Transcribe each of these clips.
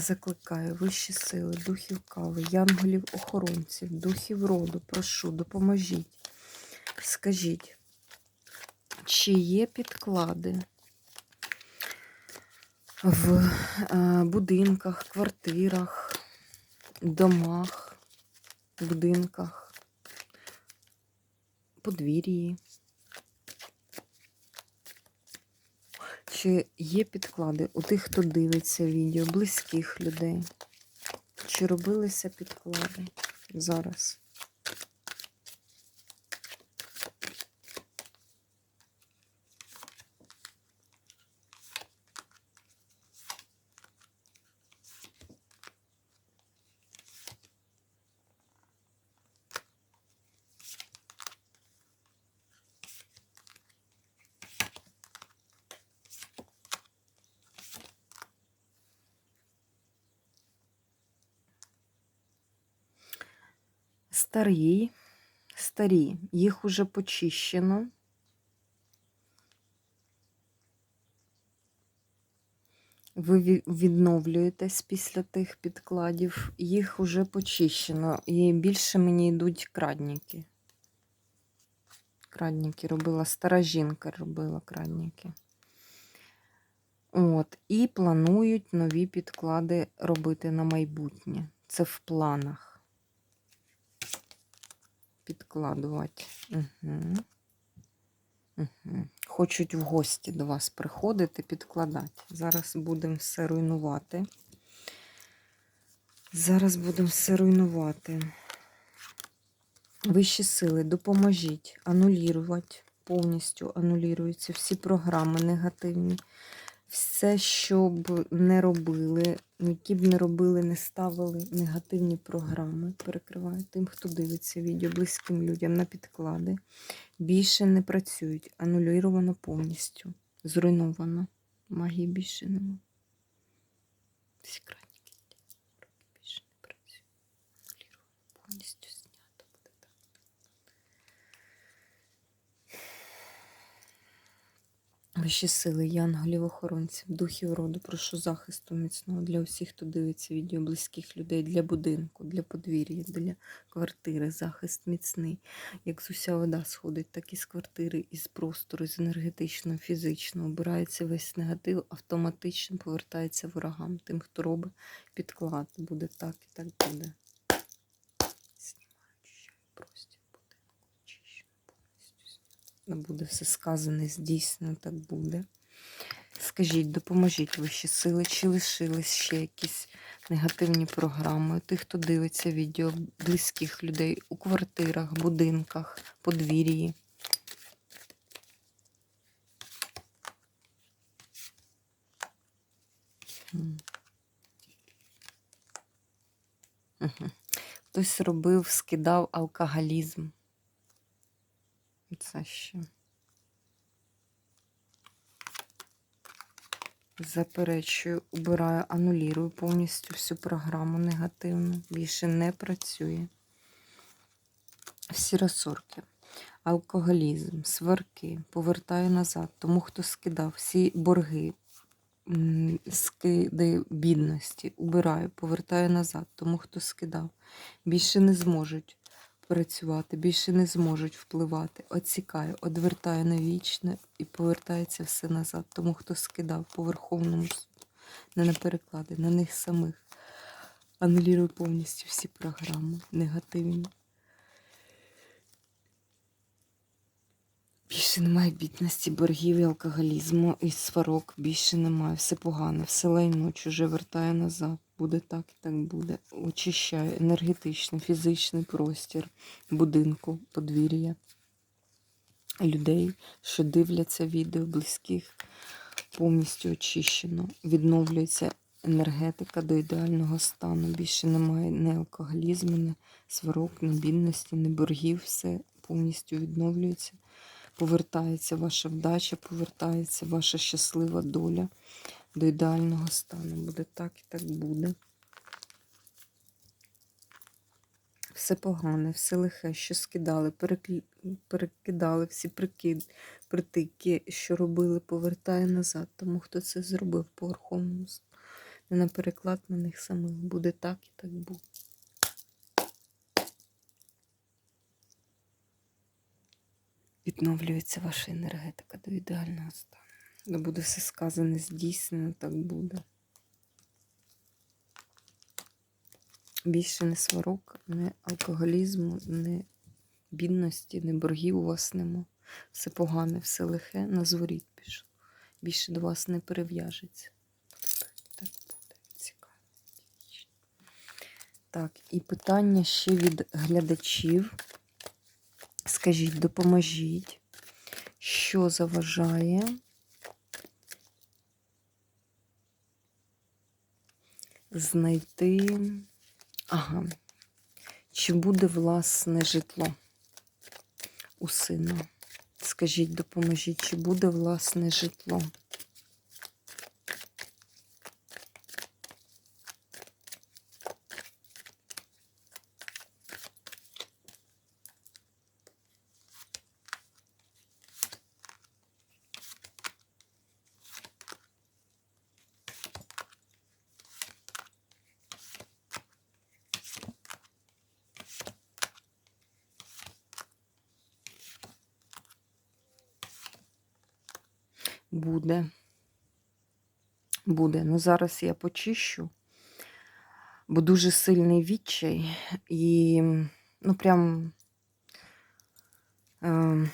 Закликаю вищі сили, духів кави, янголів охоронців, духів роду, прошу, допоможіть. Скажіть, чи є підклади в е, будинках, квартирах, домах, будинках, подвір'ї? Чи є підклади у тих, хто дивиться відео, близьких людей? Чи робилися підклади зараз? Старі, старі, їх уже почищено. Ви відновлюєтесь після тих підкладів, їх уже почищено. І більше мені йдуть крадніки. Крадніки робила, стара жінка робила крадніки. От, і планують нові підклади робити на майбутнє. Це в планах. Підкладувати. Угу. Угу. Хочуть в гості до вас приходити, підкладати. Зараз будемо все руйнувати. Зараз будемо все руйнувати. Вищі сили, допоможіть анулірувати, повністю анулюються всі програми негативні. Все, що б не робили, які б не робили, не ставили негативні програми, перекриваю тим, хто дивиться відео, близьким людям на підклади. Більше не працюють, анулювано повністю. Зруйновано. Магії більше нема. Всі краники більше не працюють. Анулювано повністю знято буде так. Вищі сили, янголів, охоронців, духів роду, прошу захисту міцного для усіх, хто дивиться відео близьких людей, для будинку, для подвір'я, для квартири, захист міцний. Як з уся вода сходить, так і з квартири, із простору, з енергетичного, фізичного. Обирається весь негатив, автоматично повертається ворогам. Тим, хто робить підклад, буде так і так буде. Знімаю, очищаю простір будинку, очищено повністю. Не буде все сказане, здійснено, так буде. Скажіть, допоможіть вищі сили, чи лишились ще якісь негативні програми? Тих, хто дивиться відео близьких людей у квартирах, будинках, подвір'ї. Хтось робив, скидав алкоголізм. Це ще. Заперечую, убираю, анулірую повністю всю програму негативну. Більше не працює. Всі розсорки, алкоголізм, сварки повертаю назад. Тому хто скидав всі борги, скиди бідності, убираю, повертаю назад. Тому хто скидав. Більше не зможуть працювати, більше не зможуть впливати. Оцікаю, одвертаю на вічне і повертається все назад. Тому хто скидав по Верховному не на переклади, на них самих. Анулірую повністю всі програми негативні. Більше немає бідності, боргів і алкоголізму і сварок. Більше немає. Все погано, все лайно, чуже вертаю назад. Буде так і так буде. Очищаю енергетичний, фізичний простір будинку, подвір'я людей, що дивляться відео близьких, повністю очищено. Відновлюється енергетика до ідеального стану. Більше немає ні алкоголізму, ні сварок, ні бідності, ні боргів. Все повністю відновлюється. Повертається ваша вдача, повертається ваша щаслива доля до ідеального стану. Буде так і так буде. Все погане, все лихе, що скидали, перекидали всі прикид, притики, що робили, повертає назад. Тому хто це зробив по Верховному. Не на переклад на них самих. Буде так і так буде. Відновлюється ваша енергетика до ідеального стану. Де буде все сказане, здійснено, так буде. Більше не сварок, не алкоголізму, не бідності, не боргів у вас нема. Все погане, все лихе, на зворіт пішло. Більше до вас не перев'яжеться. Так буде. Цікаво. Так, і питання ще від глядачів. Скажіть, допоможіть, що заважає знайти. Ага. Чи буде власне житло у сина? Скажіть, допоможіть, чи буде власне житло? Буде. Буде. Ну, зараз я почищу, бо дуже сильний відчай і, ну, прям. Е,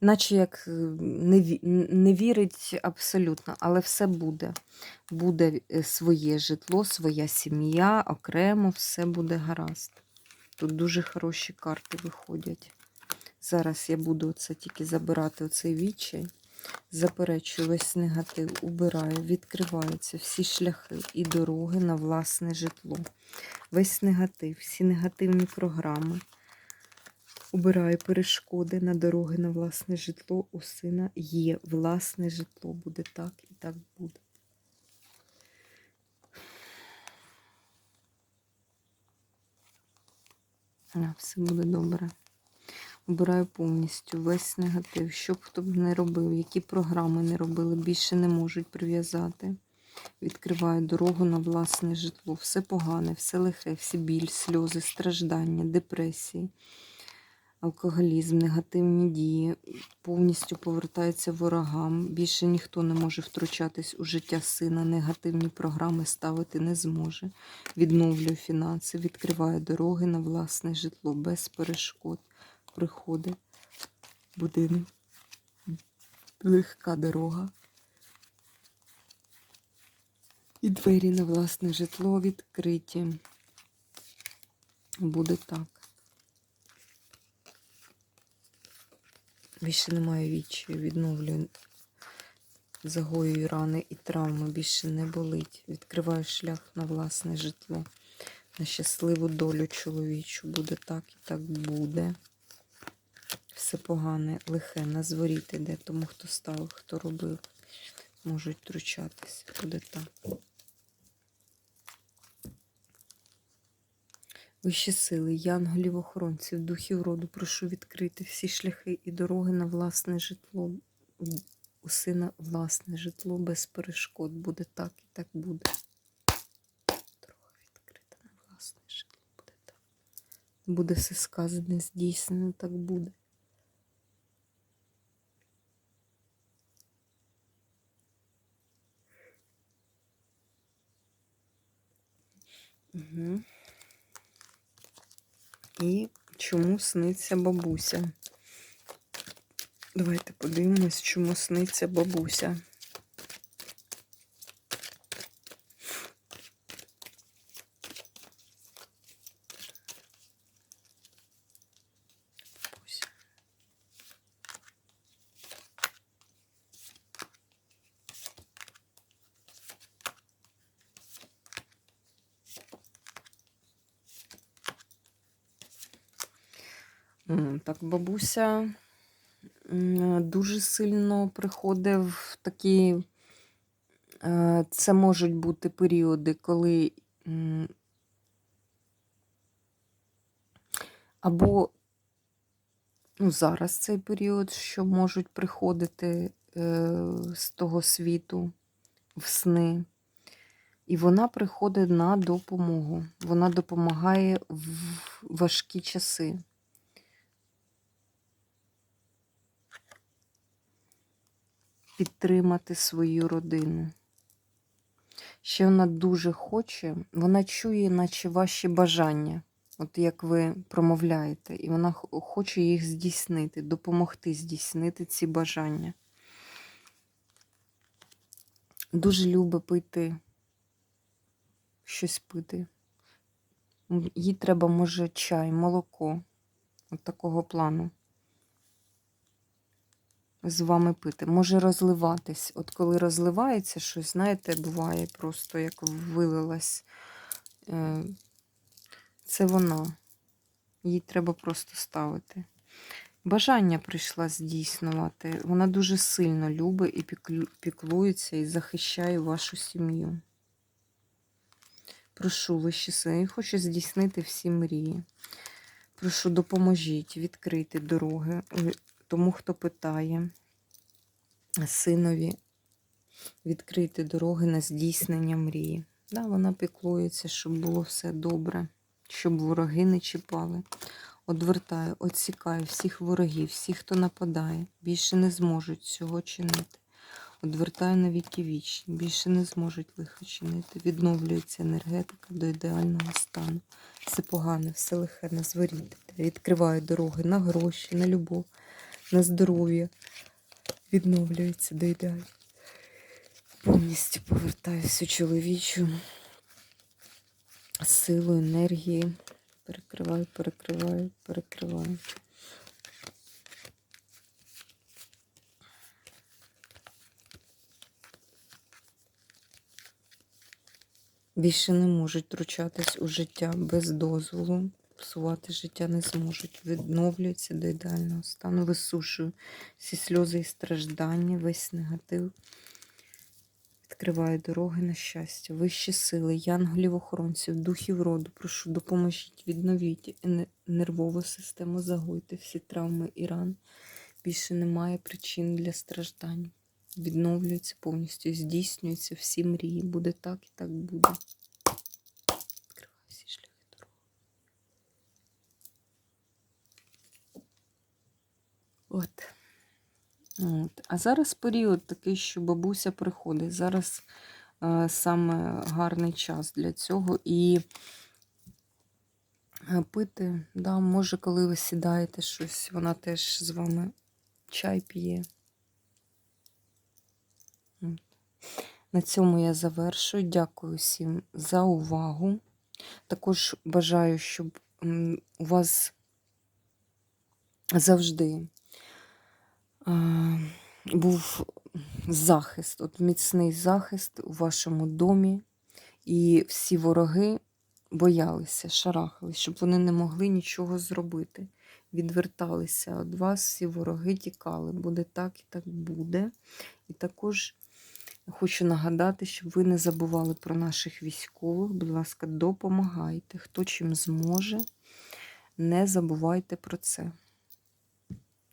наче як е, не, не вірить абсолютно, але все буде. Буде е, своє житло, своя сім'я, окремо, все буде гаразд. Тут дуже хороші карти виходять. Зараз я буду це тільки забирати оцей відчай. Заперечую весь негатив, убираю, відкриваються всі шляхи і дороги на власне житло. Весь негатив, всі негативні програми. Убираю перешкоди на дороги на власне житло. У сина є власне житло. Буде так і так буде. Все буде добре. Убираю повністю весь негатив, що б хто б не робив, які програми не робили, більше не можуть прив'язати. Відкриваю дорогу на власне житло. Все погане, все лихе, всі біль, сльози, страждання, депресії, алкоголізм, негативні дії. Повністю повертається ворогам. Більше ніхто не може втручатись у життя сина, негативні програми ставити не зможе. Відновлюю фінанси, відкриваю дороги на власне житло без перешкод приходить будинок, легка дорога. І двері на власне житло відкриті. Буде так. Більше немає відчаю, відновлюю, загоюю рани і травми, більше не болить. Відкриваю шлях на власне житло, на щасливу долю чоловічу. Буде так і так буде все погане, лихе, на зворіт іде, тому хто став, хто робив, можуть втручатися. Буде так. Вищі сили, янголів, охоронців, духів роду, прошу відкрити всі шляхи і дороги на власне житло. У сина власне житло без перешкод. Буде так і так буде. Дорога відкрита на власне житло. Буде так. Буде все сказане, здійснено, так буде. Угу. І чому сниться бабуся? Давайте подивимось, чому сниться бабуся. Так, бабуся дуже сильно приходить в такі. е, Це можуть бути періоди, коли або ну, зараз цей період, що можуть приходити е, з того світу в сни. І вона приходить на допомогу. Вона допомагає в важкі часи. Підтримати свою родину. Ще вона дуже хоче, вона чує, наче ваші бажання, от як ви промовляєте, і вона хоче їх здійснити, допомогти здійснити ці бажання. Дуже любить пити, щось пити. Їй треба, може, чай, молоко, от такого плану. З вами пити. Може розливатись. От коли розливається щось, знаєте, буває просто як вилилась. е, Це вона. Їй треба просто ставити. Бажання прийшла здійснювати. Вона дуже сильно любить і піклується і захищає вашу сім'ю. Прошу вищі сили, хочу здійснити всі мрії. Прошу, допоможіть відкрити дороги тому, хто питає, синові відкрити дороги на здійснення мрії. Да, вона піклується, щоб було все добре, щоб вороги не чіпали. Одвертаю, відсікаю всіх ворогів, всіх, хто нападає, більше не зможуть цього чинити. Одвертаю на віки вічні, більше не зможуть лихо чинити. Відновлюється енергетика до ідеального стану. Все погане, все лихе на зворіти. Відкриваю дороги на гроші, на любов, на здоров'я. Відновлюється до ідеального. Повністю повертаю всю чоловічу силу, енергії. Перекриваю, перекриваю, перекриваю. Більше не можуть втручатись у життя без дозволу. Псувати життя не зможуть. Відновлюються до ідеального стану. Висушую всі сльози і страждання, весь негатив. Відкриваю дороги на щастя, вищі сили, янголів, охоронців, духів роду. Прошу, допоможіть, відновіть нервову систему, загойте всі травми і ран. Більше немає причин для страждань. Відновлюється повністю, здійснюються всі мрії. Буде так і так буде. Відкриваю всі шляхи дороги. От. От. А зараз період такий, що бабуся приходить. Зараз е, саме гарний час для цього. І е, пити, да, може, коли ви сідаєте щось, вона теж з вами чай п'є. На цьому я завершую. Дякую всім за увагу. Також бажаю, щоб у вас завжди був захист, от міцний захист у вашому домі, і всі вороги боялися, шарахались, щоб вони не могли нічого зробити. Відверталися від вас, всі вороги тікали. Буде так і так буде. І також хочу нагадати, щоб ви не забували про наших військових. Будь ласка, допомагайте, хто чим зможе. Не забувайте про це.